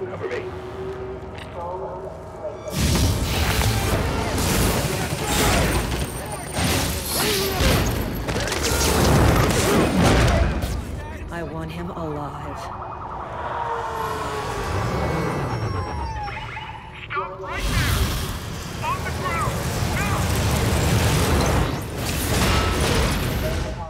Cover me.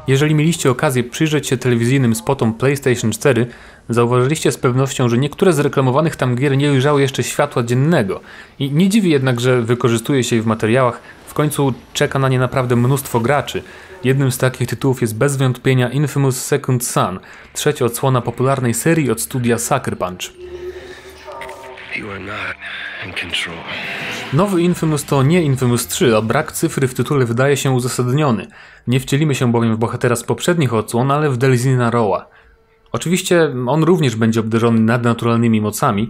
Jeżeli mieliście okazję przyjrzeć się telewizyjnym spotom PlayStation 4, zauważyliście z pewnością, że niektóre z reklamowanych tam gier nie ujrzały jeszcze światła dziennego. I nie dziwi jednak, że wykorzystuje się je w materiałach, w końcu czeka na nie naprawdę mnóstwo graczy. Jednym z takich tytułów jest bez wątpienia Infamous Second Son, trzecia odsłona popularnej serii od studia Sucker Punch. You are not in control. Nowy Infamous to nie Infamous 3, a brak cyfry w tytule wydaje się uzasadniony. Nie wcielimy się bowiem w bohatera z poprzednich odsłon, ale w Delzina Roa. Oczywiście on również będzie obdarzony nadnaturalnymi mocami.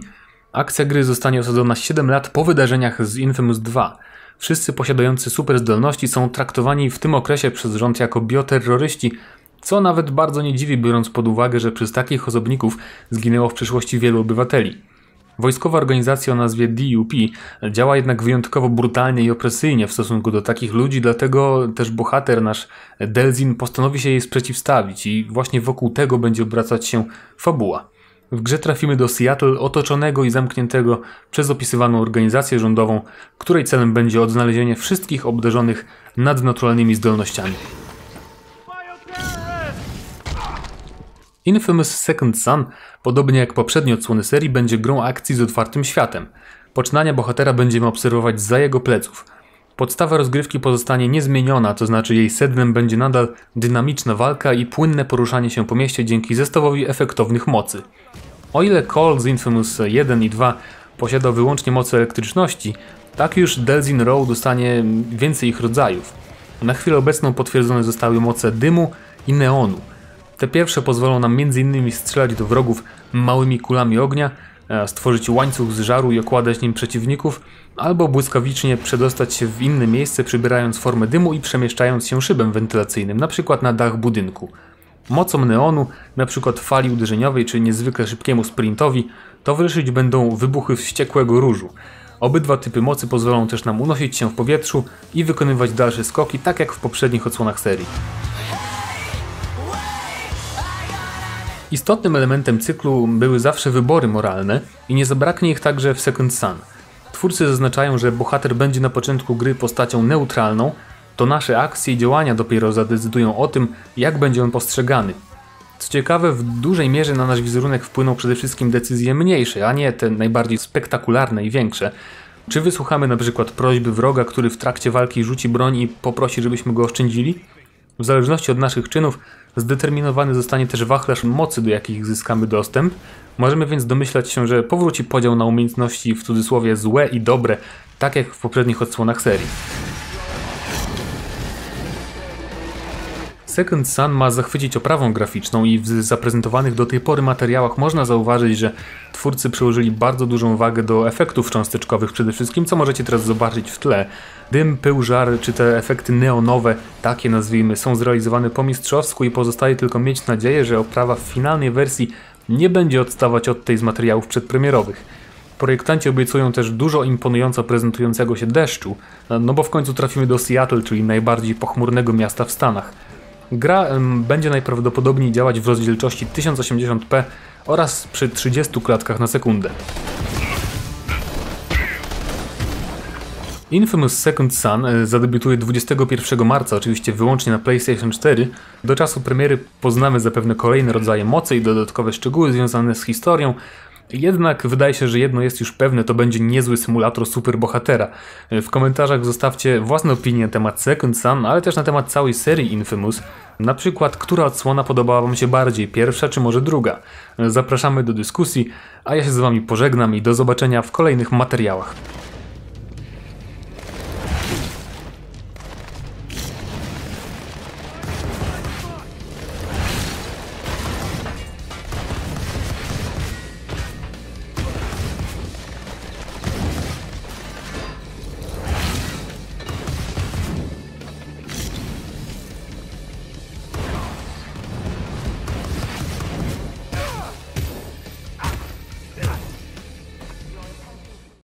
Akcja gry zostanie osadzona 7 lat po wydarzeniach z Infamous 2. Wszyscy posiadający super zdolności są traktowani w tym okresie przez rząd jako bioterroryści, co nawet bardzo nie dziwi, biorąc pod uwagę, że przez takich osobników zginęło w przyszłości wielu obywateli. Wojskowa organizacja o nazwie DUP działa jednak wyjątkowo brutalnie i opresyjnie w stosunku do takich ludzi, dlatego też bohater nasz Delzin postanowi się jej sprzeciwstawić i właśnie wokół tego będzie obracać się fabuła. W grze trafimy do Seattle otoczonego i zamkniętego przez opisywaną organizację rządową, której celem będzie odnalezienie wszystkich obdarzonych nadnaturalnymi zdolnościami. Infamous Second Son, podobnie jak poprzednie odsłony serii, będzie grą akcji z otwartym światem. Poczynania bohatera będziemy obserwować za jego pleców. Podstawa rozgrywki pozostanie niezmieniona, to znaczy jej sednem będzie nadal dynamiczna walka i płynne poruszanie się po mieście dzięki zestawowi efektownych mocy. O ile Call z Infamous 1 i 2 posiadał wyłącznie moce elektryczności, tak już Delzin Row dostanie więcej ich rodzajów. Na chwilę obecną potwierdzone zostały moce dymu i neonu. Te pierwsze pozwolą nam m.in. strzelać do wrogów małymi kulami ognia, e, stworzyć łańcuch z żaru i okładać nim przeciwników, albo błyskawicznie przedostać się w inne miejsce, przybierając formę dymu i przemieszczając się szybem wentylacyjnym, np. na dach budynku. Mocą neonu, np. fali uderzeniowej czy niezwykle szybkiemu sprintowi, towarzyszyć będą wybuchy wściekłego różu. Obydwa typy mocy pozwolą też nam unosić się w powietrzu i wykonywać dalsze skoki, tak jak w poprzednich odsłonach serii. Istotnym elementem cyklu były zawsze wybory moralne i nie zabraknie ich także w Second Son. Twórcy zaznaczają, że bohater będzie na początku gry postacią neutralną, to nasze akcje i działania dopiero zadecydują o tym, jak będzie on postrzegany. Co ciekawe, w dużej mierze na nasz wizerunek wpłyną przede wszystkim decyzje mniejsze, a nie te najbardziej spektakularne i większe. Czy wysłuchamy na przykład prośby wroga, który w trakcie walki rzuci broń i poprosi, żebyśmy go oszczędzili? W zależności od naszych czynów zdeterminowany zostanie też wachlarz mocy, do jakich zyskamy dostęp. Możemy więc domyślać się, że powróci podział na umiejętności w cudzysłowie złe i dobre, tak jak w poprzednich odsłonach serii. Second Sun ma zachwycić oprawą graficzną i w zaprezentowanych do tej pory materiałach można zauważyć, że twórcy przyłożyli bardzo dużą wagę do efektów cząsteczkowych przede wszystkim, co możecie teraz zobaczyć w tle. Dym, pył, żar czy te efekty neonowe, takie nazwijmy, są zrealizowane po mistrzowsku i pozostaje tylko mieć nadzieję, że oprawa w finalnej wersji nie będzie odstawać od tej z materiałów przedpremierowych. Projektanci obiecują też dużo imponująco prezentującego się deszczu, no bo w końcu trafimy do Seattle, czyli najbardziej pochmurnego miasta w Stanach. Gra będzie najprawdopodobniej działać w rozdzielczości 1080p oraz przy 30 klatkach na sekundę. Infamous Second Son e, zadebiutuje 21 marca, oczywiście wyłącznie na PlayStation 4. Do czasu premiery poznamy zapewne kolejne rodzaje mocy i dodatkowe szczegóły związane z historią. Jednak wydaje się, że jedno jest już pewne, to będzie niezły symulator superbohatera. W komentarzach zostawcie własne opinie na temat Second Son, ale też na temat całej serii Infamous. Na przykład, która odsłona podobała Wam się bardziej, pierwsza czy może druga? Zapraszamy do dyskusji, a ja się z Wami pożegnam i do zobaczenia w kolejnych materiałach.